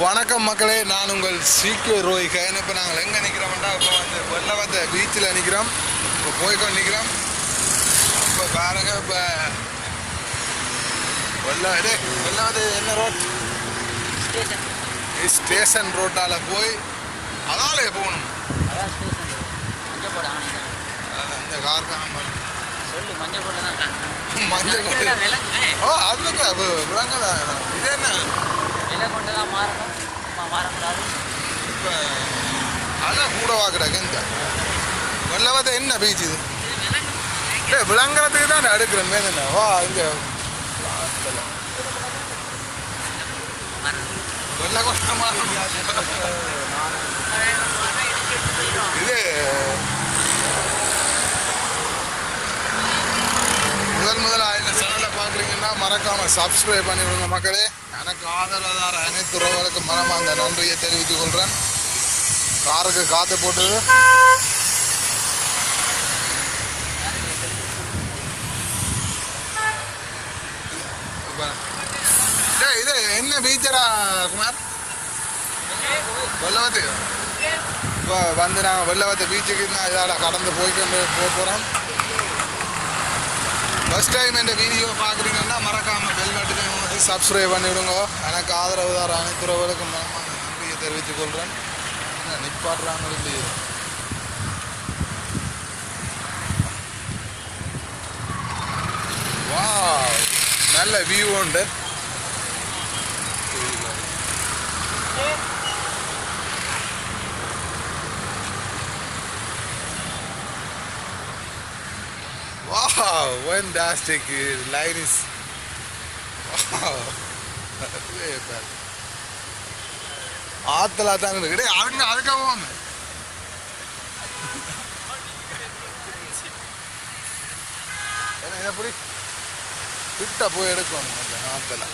வணக்கம் மக்களே நான் உங்கள் சீக்கிய ரோய் கயன் இப்போ நாங்கள் எங்கே நிற்கிறோம்டா இப்போ வந்து வெள்ளவத்த பீச்சில் நிற்கிறோம் இப்போ போய்க்கொண்டு நிற்கிறோம் இப்போ பாருங்க இப்போ வெள்ள டே வெள்ளவத்து என்ன ரோட் ஸ்டேஷன் ஸ்டேஷன் ரோட்டால் போய் அதாலே போகணும். இந்த கார் தான். மஞ்சள் மஞ்சள் ஓ அதுக்கு விளங்கதா இது என்ன? விலை கொண்டு தான் மாறணும் மாறக்கூடாது. இப்போ அதான் கூட வாக்குறாங்க இந்த வெள்ளவத்த என்ன பீச் இது? இல்லை விளங்குறதுக்கு தான் அடுக்கிறேன் மேலே வா இங்கே. வெள்ள கொண்டமா இது முதல் முதலாக இந்த சேனலை பார்க்குறீங்கன்னா மறக்காமல் சப்ஸ்கிரைப் பண்ணிவிடுங்க மக்களே. எனக்கு ஆதரவாதார அனைத்து உறவுகளுக்கு மனமார்ந்த நன்றியை தெரிவித்துக் கொள்கிறேன். காருக்கு காற்று போட்டது. இது என்ன பீச்சரா குமார்? வெள்ளவத்து. இப்போ வந்து நாங்கள் வெள்ளவத்து பீச்சுக்கு நான் இதால் கடந்து போய்க்கொண்டு போக போகிறோம் ஃபஸ்ட் டைம் இந்த வீடியோ பார்க்குறீங்கன்னா மறக்காமல் பெல் வந்து சப்ஸ்கிரைப் பண்ணிவிடுங்க எனக்கு ஆதரவு தர அனைத்து உறவுகளுக்கும் மனமான நன்றியை தெரிவித்துக் கொள்கிறேன் என்ன நிப்பாட்டுறாங்க இல்லையே வா நல்ல வியூ உண்டு Wow, fantastic. Line is. Wow. ஆத்தலா தாங்க இருக்கு அவங்க அதுக்காக வாங்க என்ன எப்படி கிட்ட போய் எடுக்கணும் அந்த ஆத்தல.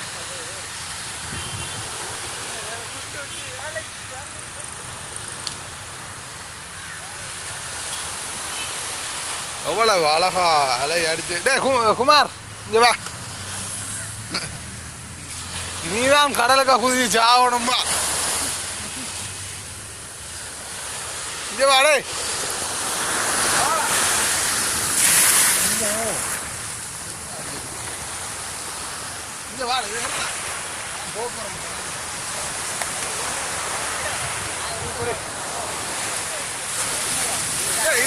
எவ்வளவு அழகா அலை அடிச்சு டே குமார் இங்க வா. நீதான் கடலுக்கா குதிச்சு ஆகணுமா இங்க வா டே இங்க வா இது என்ன? போக்குவரத்து. ஏய்,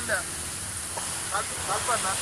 இதை புரி இதை எப்படி புரியுமே அப்பதான் சைனாக்காரன் கல்பண்ணா